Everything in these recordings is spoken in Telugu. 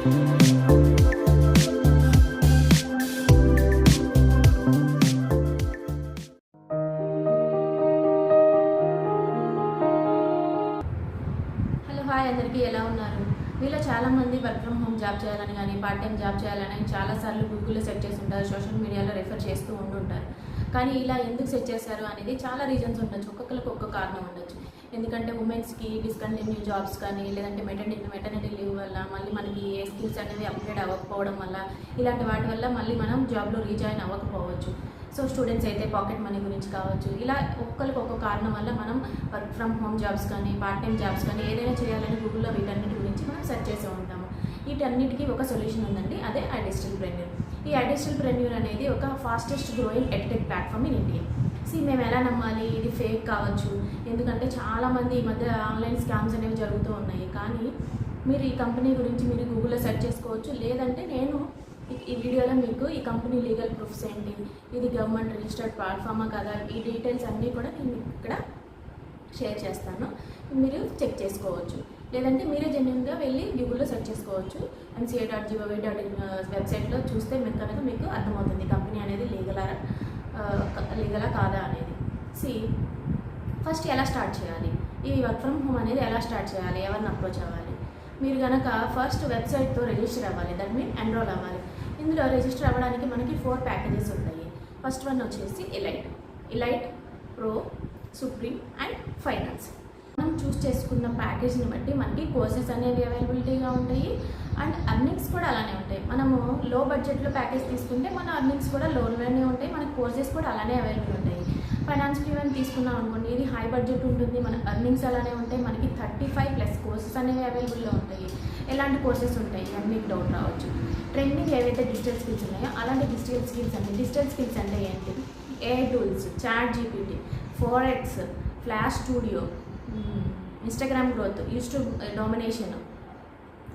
హలో హాయ్ అందరికీ ఎలా ఉన్నారు? మీలో చాలామంది వర్క్ ఫ్రమ్ హోమ్ జాబ్ చేయాలని కానీ పార్ట్ టైం జాబ్ చేయాలని చాలాసార్లు గూగుల్లో సెట్ చేసి ఉంటారు సోషల్ మీడియాలో రెఫర్ చేస్తూ ఉంటుంటారు కానీ ఇలా ఎందుకు సెట్ చేశారు అనేది చాలా రీజన్స్ ఉండొచ్చు ఒక్కొక్కరికి ఒక్కొక్క కారణం ఉండొచ్చు. ఎందుకంటే ఉమెన్స్కి డిస్కంటిన్యూ జాబ్స్ కానీ లేదంటే మెటర్నిటీ మెటర్నిటీ లీవ్ వల్ల మళ్ళీ మనకి ఏ స్కిల్స్ అనేవి అప్గ్రేడ్ అవ్వకపోవడం వల్ల ఇలాంటి వాటి వల్ల మళ్ళీ మనం జాబ్లో రీజాయిన్ అవ్వకపోవచ్చు. సో స్టూడెంట్స్ అయితే పాకెట్ మనీ గురించి కావచ్చు ఇలా ఒక్కరికి ఒక్కొక్క కారణం వల్ల మనం వర్క్ ఫ్రమ్ హోమ్ జాబ్స్ కానీ పార్ట్ టైం జాబ్స్ కానీ ఏదైనా చేయాలని గూగుల్లో వీటన్నిటి గురించి మనం సెర్చ్ చేసే ఉంటాము. వీటన్నిటికీ ఒక సొల్యూషన్ ఉందండి అదే ఐడిస్టల్ ప్రెన్యూర్ ఈ ఐడిస్టల్ ప్రెన్యూర్ అనేది ఒక fastest growing edtech platform in India see మేము ఎలా నమ్మాలి? ఇది ఫేక్ కావచ్చు. ఎందుకంటే చాలామంది ఈ మధ్య ఆన్లైన్ స్కామ్స్ అనేవి జరుగుతూ ఉన్నాయి. కానీ మీరు ఈ కంపెనీ గురించి మీరు గూగుల్లో సెర్చ్ చేసుకోవచ్చు. లేదంటే నేను ఈ- వీడియోలో మీకు ఈ కంపెనీ లీగల్ ప్రూఫ్స్ ఏంటి? ఇది గవర్నమెంట్ రిజిస్టర్డ్ ప్లాట్ఫామా కదా? ఈ డీటెయిల్స్ అన్నీ కూడా నేను ఇక్కడ షేర్ చేస్తాను. మీరు చెక్ చేసుకోవచ్చు. లేదంటే మీరే జెన్యున్గా వెళ్ళి గూగుల్లో సెర్చ్ చేసుకోవచ్చు. MCA dot G O V dot in వెబ్సైట్లో చూస్తే మీకు కనుక మీకు అర్థమవుతుంది. కంపెనీ అనేది లీగలా లీగలా కాదా అనేది. సి ఫస్ట్ ఎలా స్టార్ట్ చేయాలి? ఈ వర్క్ ఫ్రమ్ హోమ్ అనేది ఎలా స్టార్ట్ చేయాలి? ఎవరిని అప్రోచ్ అవ్వాలి? మీరు కనుక ఫస్ట్ వెబ్సైట్తో రిజిస్టర్ అవ్వాలి. దట్ మీన్ ఎన్రోల్ అవ్వాలి. ఇందులో రిజిస్టర్ అవ్వడానికి మనకి ఫోర్ ప్యాకేజెస్ ఉంటాయి. ఫస్ట్ వన్ వచ్చేసి elite elite pro supreme and finance మనం చూస్ చేసుకున్న ప్యాకేజ్ని బట్టి మనకి కోర్సెస్ అనేవి అవైలబిలిటీగా ఉంటాయి. అండ్ అర్నింగ్స్ కూడా అలానే ఉంటాయి. మనము లో బడ్జెట్లో ప్యాకేజ్ తీసుకుంటే మన అర్నింగ్స్ కూడా లోన్లోనే ఉంటాయి. మన కోర్సెస్ కూడా అలానే అవైలబుల్ ఉంటాయి. ఫైనాన్స్ ప్రీమియం తీసుకున్నాం అనుకోండి ఇది హై బడ్జెట్ ఉంటుంది. మన అర్నింగ్స్ అలానే ఉంటాయి. మనకి థర్టీ ఫైవ్ ప్లస్ కోర్సెస్ అనేవి అవైలబుల్లో ఉంటాయి. ఎలాంటి కోర్సెస్ ఉంటాయి? అన్నీ డౌట్ రావచ్చు. ట్రెండింగ్ ఏవైతే డిజిటల్ స్కిల్స్ ఉన్నాయో అలాంటి డిజిటల్ స్కిల్స్ అంటే డిజిటల్ స్కిల్స్ అంటే ఏంటి? A tools chat GPT four X flash studio Instagram growth YouTube domination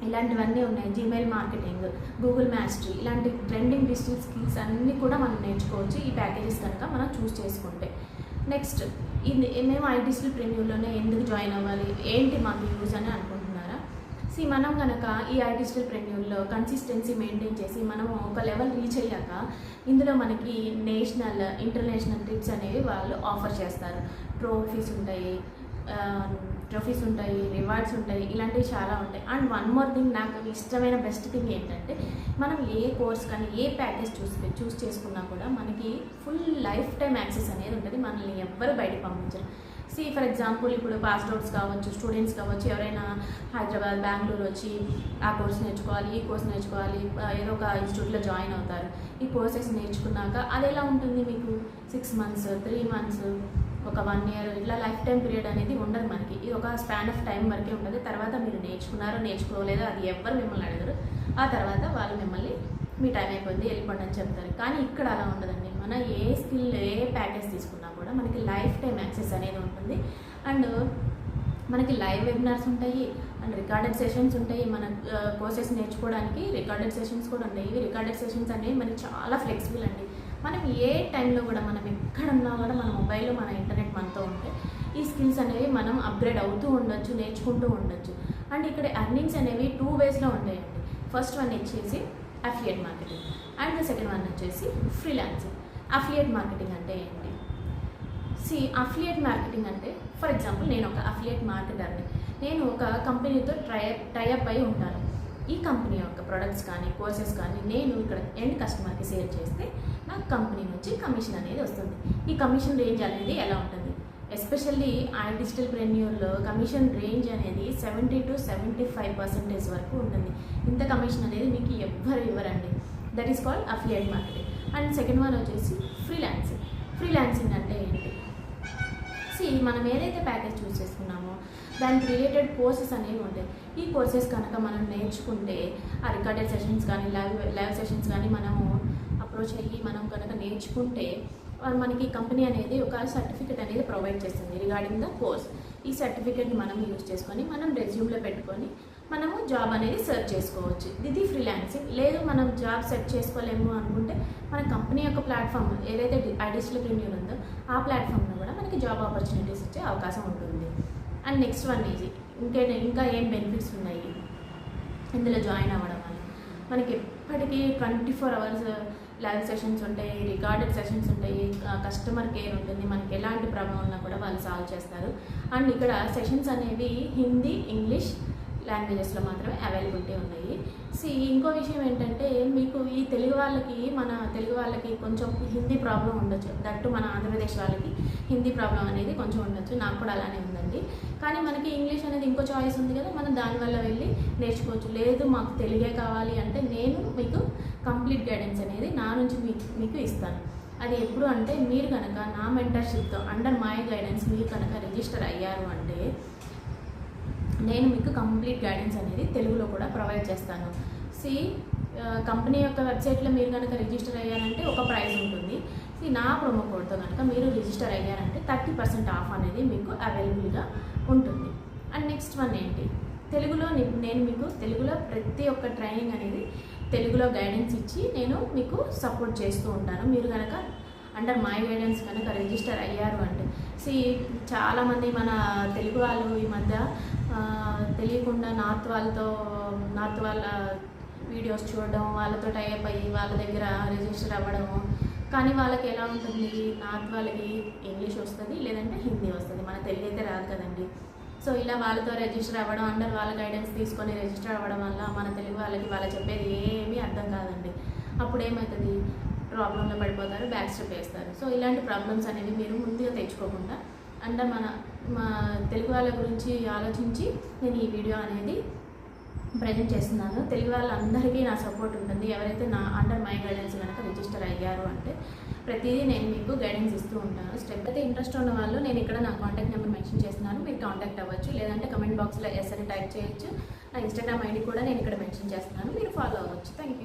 ఇలాంటివన్నీ ఉన్నాయి. జీమెయిల్ మార్కెటింగ్ గూగుల్ మాస్టరీ ఇలాంటి ట్రెండింగ్ డిజిటల్ స్కిల్స్ అన్నీ కూడా మనం నేర్చుకోవచ్చు. ఈ ప్యాకేజెస్ కనుక మనం చూస్ చేసుకుంటే. నెక్స్ట్ ఇది మేము ఐ డిజిటల్ ప్రీమియంలోనే ఎందుకు జాయిన్ అవ్వాలి? ఏంటి మాకు యూజ్ అని అనుకుంటున్నారా? సి మనం కనుక ఈ ఐ డిజిటల్ కన్సిస్టెన్సీ మెయింటైన్ చేసి మనం ఒక లెవెల్ రీచ్ అయ్యాక ఇందులో మనకి నేషనల్ ఇంటర్నేషనల్ ట్రిప్స్ అనేవి వాళ్ళు ఆఫర్ చేస్తారు. ట్రోఫీస్ ఉంటాయి. ట్రోఫీస్ ఉంటాయి రివార్డ్స్ ఉంటాయి ఇలాంటివి చాలా ఉంటాయి. అండ్ వన్ మోర్ థింగ్ నాకు ఇష్టమైన బెస్ట్ థింగ్ ఏంటంటే మనం ఏ కోర్స్ కానీ ఏ ప్యాకేజ్ చూస్ చూస్ చేసుకున్నా కూడా మనకి ఫుల్ లైఫ్ టైం యాక్సెస్ అనేది ఉంటుంది. మనల్ని ఎవ్వరు బయటకు పంపించరు. సి ఫర్ ఎగ్జాంపుల్ ఇప్పుడు పాస్ అవుట్స్ కావచ్చు స్టూడెంట్స్ కావచ్చు ఎవరైనా హైదరాబాద్ బెంగళూరు వచ్చి ఆ కోర్స్ నేర్చుకోవాలి ఈ కోర్స్ నేర్చుకోవాలి ఏదో ఒక ఇన్స్టిట్యూట్లో జాయిన్ అవుతారు. ఈ కోర్సెస్ నేర్చుకున్నాక అది ఎలా ఉంటుంది మీకు? సిక్స్ మంత్స్ త్రీ మంత్స్ ఒక వన్ ఇయర్ ఇట్లా లైఫ్ టైం పీరియడ్ అనేది ఉండదు మనకి. ఇది ఒక స్పాన్ ఆఫ్ టైం వరకే ఉంటుంది తర్వాత మీరు నేర్చుకున్నారో నేర్చుకోలేదో అది ఎవ్వరు మిమ్మల్ని అడగరు. ఆ తర్వాత వాళ్ళు మిమ్మల్ని మీ టైం అయిపోయింది వెళ్ళిపోండి అని చెప్తారు. కానీ ఇక్కడ అలా ఉండదండి. మన ఏ స్కిల్ ఏ ప్యాకేజ్ తీసుకున్నా కూడా మనకి లైఫ్ టైం యాక్సెస్ అనేది ఉంటుంది. అండ్ మనకి లైవ్ వెబినార్స్ ఉంటాయి అండ్ రికార్డెడ్ సెషన్స్ ఉంటాయి. మన uh, కోర్సెస్ నేర్చుకోవడానికి రికార్డెడ్ సెషన్స్ కూడా ఉంటాయి ఇవి రికార్డెడ్ సెషన్స్ అనేవి మనకి చాలా ఫ్లెక్సిబుల్ అండి. మనం ఏ టైంలో కూడా మనం ఎక్కడున్నా కూడా మన మొబైల్లో మన ఇంటర్నెట్ మనతో ఉంటే ఈ స్కిల్స్ అనేవి మనం అప్గ్రేడ్ అవుతూ ఉండొచ్చు నేర్చుకుంటూ ఉండొచ్చు. అండ్ ఇక్కడ అర్నింగ్స్ అనేవి టూ వేస్లో ఉంటాయండి ఫస్ట్ వన్ వచ్చేసి affiliate marketing. And second one వచ్చేసి ఫ్రీలాన్సింగ్. అఫిలియేట్ మార్కెటింగ్ అంటే ఏంటి? సి అఫిలియేట్ మార్కెటింగ్ అంటే ఫర్ ఎగ్జాంపుల్ నేను ఒక అఫిలియేట్ మార్కెటర్ని. నేను ఒక కంపెనీతో ట్రై టైఅప్ అయి ఉంటాను. ఈ కంపెనీ యొక్క ప్రొడక్ట్స్ కానీ కోర్సెస్ కానీ నేను ఇక్కడ ఎండ్ కస్టమర్కి షేర్ చేస్తే నాకు కంపెనీ నుంచి కమిషన్ అనేది వస్తుంది. ఈ కమిషన్ రేంజ్ అనేది ఎలా ఉంటుంది? ఎస్పెషల్లీ ఆ డిజిటల్ ప్రెన్యూర్లో కమిషన్ రేంజ్ అనేది seventy to seventy five percentage వరకు ఉంటుంది. ఇంత కమిషన్ అనేది మీకు ఎవ్వరు ఇవ్వరండి. That is called affiliate marketing and second one వచ్చేసి ఫ్రీలాన్సింగ్ ఫ్రీలాన్సింగ్ అంటే ఏంటి? సి మనం ఏదైతే ప్యాకేజ్ చూస్ చేసుకున్నామో దానికి రిలేటెడ్ కోర్సెస్ అనేవి ఉంటాయి. ఈ కోర్సెస్ కనుక మనం నేర్చుకుంటే ఆ రికార్డెడ్ సెషన్స్ కానీ లైవ్ లైవ్ సెషన్స్ కానీ మనము అప్రోచ్ అయ్యి మనం కనుక నేర్చుకుంటే మనకి కంపెనీ అనేది ఒక సర్టిఫికెట్ అనేది ప్రొవైడ్ చేస్తుంది రిగార్డింగ్ ద కోర్స్ ఈ సర్టిఫికెట్ని మనం యూజ్ చేసుకొని మనం రెజ్యూమ్లో పెట్టుకొని మనము జాబ్ అనేది సెర్చ్ చేసుకోవచ్చు. ఇది ఫ్రీలాన్సింగ్. లేదు మనం జాబ్ సెర్చ్ చేసుకోలేము అనుకుంటే మన కంపెనీ యొక్క ప్లాట్ఫామ్ ఏదైతే అడిషనల్ ప్రీమియం ఉందో ఆ ప్లాట్ఫామ్లో కూడా మనకి జాబ్ ఆపర్చునిటీస్ ఇచ్చే అవకాశం ఉంటుంది. And next one easy. ఇంకే ఇంకా ఏం బెనిఫిట్స్ ఉన్నాయి? ఇందులో జాయిన్ అవ్వడం వల్ల. మనకి ఎప్పటికీ twenty four hours live sessions ఉంటాయి రికార్డెడ్ సెషన్స్ ఉంటాయి కస్టమర్ కేర్ ఉంటుంది మనకి ఎలాంటి ప్రాబ్లం ఉన్నా కూడా వాళ్ళు సాల్వ్ చేస్తారు. అండ్ ఇక్కడ సెషన్స్ అనేవి హిందీ ఇంగ్లీష్ లాంగ్వేజెస్లో మాత్రమే అవైలబిలిటీ ఉన్నాయి. సి ఇంకో విషయం ఏంటంటే మీకు ఈ తెలుగు వాళ్ళకి మన తెలుగు వాళ్ళకి కొంచెం హిందీ ప్రాబ్లం ఉండొచ్చు. దట్టు మన ఆంధ్రప్రదేశ్ వాళ్ళకి హిందీ ప్రాబ్లం అనేది కొంచెం ఉండొచ్చు. నాకు కూడా అలానే ఉందండి. కానీ మనకి ఇంగ్లీష్ అనేది ఇంకో చాయిస్ ఉంది కదా మనం దానివల్ల వెళ్ళి నేర్చుకోవచ్చు. లేదు మాకు తెలుగే కావాలి అంటే నేను మీకు కంప్లీట్ గైడెన్స్ అనేది నా నుంచి మీకు మీకు ఇస్తాను. అది ఎప్పుడు అంటే మీరు కనుక నా మెంటర్షిప్తో అండర్ మై గైడెన్స్ మీరు కనుక రిజిస్టర్ అయ్యారు అంటే నేను మీకు కంప్లీట్ గైడెన్స్ అనేది తెలుగులో కూడా ప్రొవైడ్ చేస్తాను. సి కంపెనీ యొక్క వెబ్సైట్లో మీరు కనుక రిజిస్టర్ అయ్యారంటే ఒక ప్రైస్ ఉంటుంది. సి నా ప్రోమో కోడ్తో కనుక మీరు రిజిస్టర్ అయ్యారంటే థర్టీ పర్సెంట్ ఆఫ్ అనేది మీకు అవైలబుల్గా ఉంటుంది. అండ్ నెక్స్ట్ వన్ ఏంటి? తెలుగులో నేను మీకు తెలుగులో ప్రతి ఒక్క ట్రైనింగ్ అనేది తెలుగులో గైడెన్స్ ఇచ్చి నేను మీకు సపోర్ట్ చేస్తూ ఉంటాను. మీరు కనుక అండర్ మై గైడెన్స్ కనుక రిజిస్టర్ అయ్యారు అంటే సి చాలామంది మన తెలుగు వాళ్ళు ఈ మధ్య తెలియకుండా నార్త్ వాళ్ళతో నార్త్ వాళ్ళ వీడియోస్ చూడడం వాళ్ళతో టైప్ అయ్యి వాళ్ళ దగ్గర రిజిస్టర్ అవ్వడం కానీ వాళ్ళకి ఎలా ఉంటుంది? నార్త్ వాళ్ళకి ఇంగ్లీష్ వస్తుంది లేదంటే హిందీ వస్తుంది. మన తెలుగు అయితే రాదు కదండి. సో ఇలా వాళ్ళతో రిజిస్టర్ అవ్వడం అండర్ వాళ్ళ గైడెన్స్ తీసుకొని రిజిస్టర్ అవ్వడం వల్ల మన తెలుగు వాళ్ళకి వాళ్ళు చెప్పేది ఏమీ అర్థం కాదండి. అప్పుడు ఏమవుతుంది ప్రాబ్లంలో పడిపోతారు బ్యాక్ స్టెప్ వేస్తారు. సో ఇలాంటి ప్రాబ్లమ్స్ అనేవి మీరు ముందుగా తెచ్చుకోకుండా అండ్ మన మా తెలుగు వాళ్ళ గురించి ఆలోచించి నేను ఈ వీడియో అనేది ప్రజెంట్ చేస్తున్నాను. తెలుగు వాళ్ళందరికీ నా సపోర్ట్ ఉంటుంది. ఎవరైతే నా అండర్ మై గైడెన్స్ కనుక రిజిస్టర్ అయ్యారు అంటే ప్రతిదీ నేను మీకు గైడెన్స్ ఇస్తూ ఉంటాను. స్టెప్ అయితే ఇంట్రెస్ట్ ఉన్న వాళ్ళు నేను ఇక్కడ నా కాంటాక్ట్ నెంబర్ మెన్షన్ చేస్తున్నాను. మీరు కాంటాక్ట్ అవ్వచ్చు. లేదంటే కమెంట్ బాక్స్లో ఎస్ అని టైప్ చేయొచ్చు. నా ఇన్స్టాగ్రామ్ ఐడి కూడా నేను ఇక్కడ మెన్షన్ చేస్తున్నాను. మీరు ఫాలో అవ్వచ్చు. Thank you